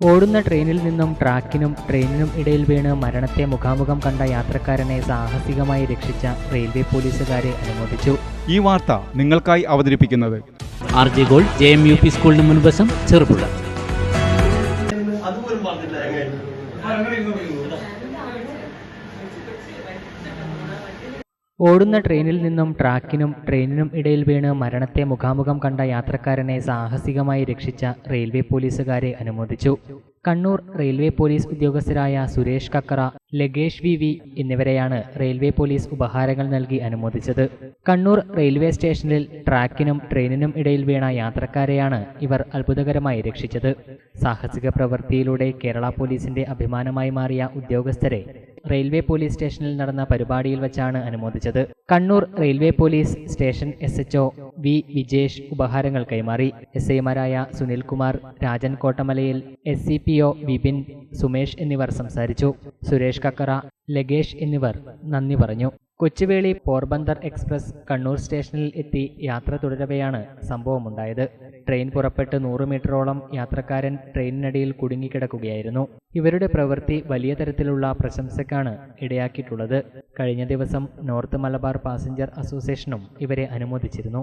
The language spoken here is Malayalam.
ഓടുന്ന ട്രെയിനിൽ നിന്നും ട്രാക്കിനും ട്രെയിനിനും ഇടയിൽ വീണ് മരണത്തെ മുഖാമുഖം കണ്ട യാത്രക്കാരനെ സാഹസികമായി രക്ഷിച്ച റെയിൽവേ പോലീസുകാരെ അനുമോദിച്ചു. ഈ വാർത്ത നിങ്ങൾക്കായി അവതരിപ്പിക്കുന്നത് R G gold J M U P സ്കൂളിന് മുൻവശം ചെറുപുഴ. ഓടുന്ന ട്രെയിനിൽ നിന്നും ട്രാക്കിനും ട്രെയിനിനും ഇടയിൽ വീണ് മരണത്തെ മുഖാമുഖം കണ്ട യാത്രക്കാരനെ സാഹസികമായി രക്ഷിച്ച റെയിൽവേ പോലീസുകാരെ അനുമോദിച്ചു. കണ്ണൂർ റെയിൽവേ പോലീസ് ഉദ്യോഗസ്ഥരായ സുരേഷ് കക്കറ ലഗേഷ് വി വി എന്നിവരെയാണ് റെയിൽവേ പോലീസ് ഉപഹാരങ്ങൾ നൽകി അനുമോദിച്ചത്. കണ്ണൂർ റെയിൽവേ സ്റ്റേഷനിൽ ട്രാക്കിനും ട്രെയിനിനും ഇടയിൽ വീണ യാത്രക്കാരെയാണ് ഇവർ അത്ഭുതകരമായി രക്ഷിച്ചത്. സാഹസിക പ്രവൃത്തിയിലൂടെ കേരള പോലീസിന്റെ അഭിമാനമായി മാറിയ ഉദ്യോഗസ്ഥരെ റെയിൽവേ പോലീസ് സ്റ്റേഷനിൽ നടന്ന പരിപാടിയിൽ വെച്ചാണ് അനുമോദിച്ചത്. Kannur railway police station S V Vijesh ഉപഹാരങ്ങൾ കൈമാറി. എസ് ഐമാരായ Sunilkumar Rajan കോട്ടമലയിൽ S C P O Vipin Sumesh എന്നിവർ സംസാരിച്ചു. സുരേഷ് കക്കറ ലഗേഷ് എന്നിവർ നന്ദി പറഞ്ഞു. കൊച്ചുവേളി പോർബന്ദർ എക്സ്പ്രസ് കണ്ണൂർ സ്റ്റേഷനിൽ എത്തി യാത്ര തുടരവെയാണ് സംഭവമുണ്ടായത്. ട്രെയിൻ പുറപ്പെട്ട് നൂറ് മീറ്ററോളം യാത്രക്കാരൻ ട്രെയിനിനടിയിൽ കുടുങ്ങിക്കിടക്കുകയായിരുന്നു. ഇവരുടെ പ്രവൃത്തി വലിയ തരത്തിലുള്ള പ്രശംസക്കാണ് ഇടയാക്കിയിട്ടുള്ളത്. കഴിഞ്ഞ ദിവസം നോർത്ത് മലബാർ പാസഞ്ചർ അസോസിയേഷനും ഇവരെ അനുമോദിച്ചിരുന്നു.